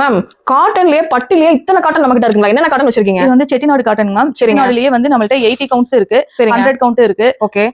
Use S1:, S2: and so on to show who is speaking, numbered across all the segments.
S1: Ma'am காட்டன்லயே பட்டுலயே இத்தனை cotton நம்ம கிட்ட இருக்குங்களா? என்னென்ன காட்டன் வச்சிருக்கீங்க?
S2: இது வந்து செட்டிநாடு காட்டன் மேம். செட்டிநாடுலயே வந்து நம்மள்ட்ட எயிட்டி கவுண்ட்ஸ் இருக்கு. ஹண்ட்ரட் கவுண்ட் இருக்கு.
S1: ஓகே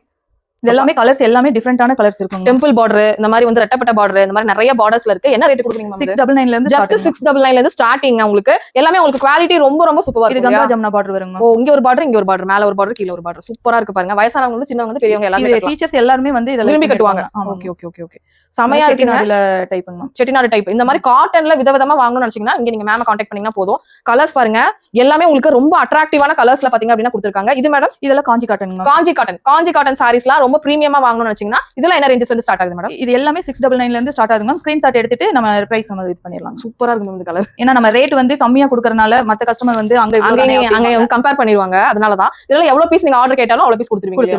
S2: இது எல்லாமே கலர்ஸ் எல்லாமே டிஃப்ரெண்டான கலர்ஸ் இருக்கும்
S1: டெம்பிள் பார்டர் இந்த மாதிரி வந்து ரெட்டப்பட்ட பார்டர் இந்த மாதிரி நிறைய பார்டர்ஸ்ல இருக்கு. என்ன ரேட் கொடுக்குறீங்க
S2: சிக்ஸ் டபுள் நைன்ல இருந்து
S1: ஜஸ்ட் சிக்ஸ் டபுள் நைன்ல இருந்து ஸ்டார்டிங் உங்களுக்கு. எல்லாமே உங்களுக்கு குவாலிட்டி ரொம்ப ரொம்ப சூப்பரா இருக்கு
S2: கங்கா ஜமுனா பார்டர் வருங்க.
S1: ஓ இங்க ஒரு பார்டர் இங்க ஒரு பார்டர் மேல ஒரு பார்டர் கீழ ஒரு பார்டர் சூப்பரா இருக்கு பாருங்க. வயசானவங்க வந்து சின்னவங்க வந்து பெரியவங்க எல்லாமே.
S2: டீச்சர்ஸ் எல்லாருமே வந்து இதெல்லாம்
S1: விரும்பி கட்டுவாங்க. ஓகே ஓகே ஓகே ஓகே செமையா
S2: செட்டிநாடுல டைப்புங்க
S1: செட்டிநாடு டைப் இந்த மாதிரி காட்டன்ல விதவிதமா வாங்கணும்னு நினைச்சீங்கன்னா இங்க நீங்க மேம காண்டாக்ட் பண்ணீங்கன்னா போதும். கலர்ஸ் பாருங்க. எல்லாமே உங்களுக்கு ரொம்ப அட்ராக்டிவான கலர்ஸ்ல பாத்தீங்க அப்படின்னா கொடுத்துருக்காங்க. இது மேடம்
S2: இதெல்லாம் Kanchi cotton
S1: Kanchi cotton Kanchi cotton சாரீஸ்லாம் ரொம்ப பிரீமியமா வாங்கணும்னு நினைச்சீங்கன்னா இதெல்லாம் என்ன ரேஞ்சஸ் வந்து ஸ்டார்ட் ஆகுது மேடம்
S2: இது எல்லாமே சிக்ஸ் டபுள் நைன்ல இருந்து ஸ்டார்ட் ஆகுது மேம் ஸ்கிரீன்ஷாட் எடுத்துட்டு நம்ம பிரைஸ் நம்ம இது பண்ணிடலாம்.
S1: சூப்பரா இருக்கு மேம் இந்த கலர்
S2: ஏன்னா நம்ம ரேட் வந்து கம்மியா கொடுக்கறனால மத்த கஸ்டமர் வந்து அங்க
S1: அங்க. கம்பேர் பண்ணிடுவாங்க. அதனாலதான் இதெல்லாம் எவ்வளவு பீஸ் நீங்க ஆர்டர் கேட்டாலும் அவ்வளவு பீஸ் கொடுத்துருவீங்க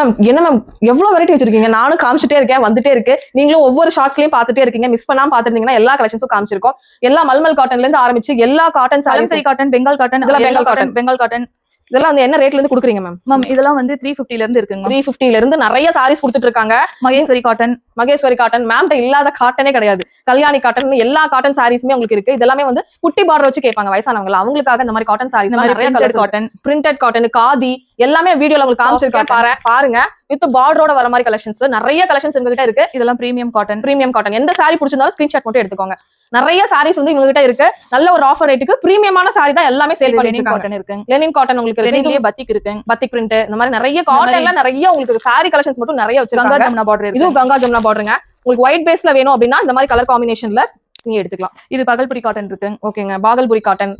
S1: மேம், என்ன மேம் எவ்வளவு வெரைட்டி வச்சிருக்கீங்க? நானும் காமிச்சிட்டே இருக்கேன் வந்துட்டே இருக்கு. நீங்களும் ஒவ்வொரு ஷார்ட்ஸ்லயும் பாத்துட்டே இருக்கீங்க. மிஸ் பண்ணாம பாத்துருந்தீங்கன்னா எல்லா கலெக்ஷன்ஸும் காமிச்சிருக்கோம். எல்லா மல்மல் காட்டன்ல இருந்து ஆரம்பிச்சு எல்லா cotton
S2: kalamkari cotton Bengal cotton
S1: Bengal
S2: cotton Bengal cotton
S1: இதெல்லாம் வந்து என்ன ரேட்ல இருந்து கொடுக்குறீங்க மேம்
S2: மேம் இதெல்லாம் வந்து த்ரீ ஃபிஃப்டில இருந்து இருக்குங்க.
S1: த்ரீ பிப்டில இருந்து நிறைய சாரீஸ் கொடுத்துட்டு இருக்காங்க.
S2: மகேஸ்வரி காட்டன்
S1: மகேஸ்வரி காட்டன் மேம்கிட்ட இல்லாத காட்டனே கிடையாது. கல்யாணி காட்டன் எல்லா காட்டன் சாரீஸுமே உங்களுக்கு இருக்கு. இதெல்லாமே வந்து குட்டி பார்டர் வச்சு கேட்பாங்க வயசானவங்க அவங்களுக்காக இந்த மாதிரி காட்டன் சாரீஸ் நிறைய
S2: காட்டன்
S1: பிரிண்டட் காட்டன் காதி எல்லாமே வீடியோல உங்களுக்கு காமிச்சிருக்கேன் பாருங்க. வித் பார்டரோட வர மாதிரி கலெக்ஷன்ஸ் நிறைய கலெக்ஷன்ஸ் எங்ககிட்ட இருக்கு.
S2: இதெல்லாம் பிரீமியம் காட்டன்
S1: பிரீமியம் காட்டன் எந்த சாரி பிடிச்சிருந்தாலும் ஸ்கிரீன்ஷாட் மட்டும் எடுத்துக்கோங்க. நிறைய சாரீஸ் வந்து இவங்க கிட்ட இருக்கு. நல்ல ஒரு ஆஃபர் ரேட்டுக்கு பிரீமியமான சாரி தான் எல்லாமே சேல் இருக்காங்க.
S2: காட்டன் இருக்குங்க.
S1: லெனின் காட்டன் உங்களுக்கு இருக்கு.
S2: பத்திக் இருக்குங்க.
S1: பத்திக் பிரிண்ட் இந்த மாதிரி நிறைய காட்டன்ல நிறைய உங்களுக்கு சாரி கலெக்ஷன்ஸ் மட்டும் நிறைய
S2: கங்கா
S1: வச்சிருக்காங்க.
S2: ஜமுனா பார்டர் இருக்கு.
S1: இதுவும் கங்கா ஜமுனா பார்டருங்க உங்களுக்கு ஒயிட் பேஸ்ல வேணும் அப்படின்னா இந்த மாதிரி கலர் காம்பினேஷன்ல நீங்க எடுத்துக்கலாம்.
S2: இது பகல்புரி காட்டன் இருக்குங்க.
S1: ஓகேங்க. பாகல்புரி காட்டன்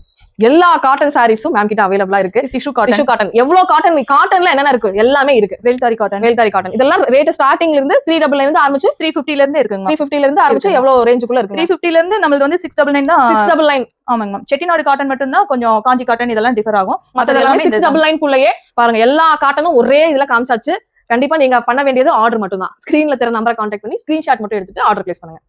S1: எல்லா காட்டன் சாரீஸும் மேம் கிட்ட அவைலபிளா இருக்கு.
S2: டிஷ்யூ காட்டன்
S1: டிஷ்யூ காட்டன் எவ்வளவு காட்டன் காட்டன்ல என்னென்ன இருக்கு? எல்லாமே இருக்கு.
S2: வேல்தாரி காட்டன்
S1: வேல்தாரி காட்டன் இதெல்லாம் ரேட் ஸ்டார்டிங்ல இருந்து த்ரீ டபுள்ல இருந்து ஆரம்பிச்சு
S2: த்ரீ ஃபிஃப்டில இருந்து இருக்குங்க
S1: த்ரீ பிப்டில இருந்து ஆரம்பிச்சு
S2: இருக்கு.
S1: எவ்வளவு ரேஞ்சுக்குள்ள
S2: த்ரீ
S1: இருக்கு
S2: ஃபிஃப்டில இருந்து நம்மளுக்கு வந்து சிக்ஸ் டபுள் நைன் தான்
S1: சிக்ஸ் டபுள் நைன்
S2: ஆமாங்க மேம் செட்டிநாடு காட்டன் மட்டும் தான் கொஞ்சம் காஞ்சி காட்டன் இதெல்லாம் டிஃபர் ஆகும். எல்லாமே
S1: சிக்ஸ் டபுள் நைன் குள்ளேயே பாருங்க எல்லா காட்டனும் ஒரே இதுல காமிச்சாச்சு. கண்டிப்பா நீங்க பண்ண வேண்டியது ஆர்டர் மட்டும் தான் ஸ்கிரீன்ல தெரிய நம்பரை கான்டாக்ட் பண்ணி ஸ்கிரீன்ஷாட் மட்டும் எடுத்துட்டு ஆர்டர் பிளேஸ் பண்ணுங்க.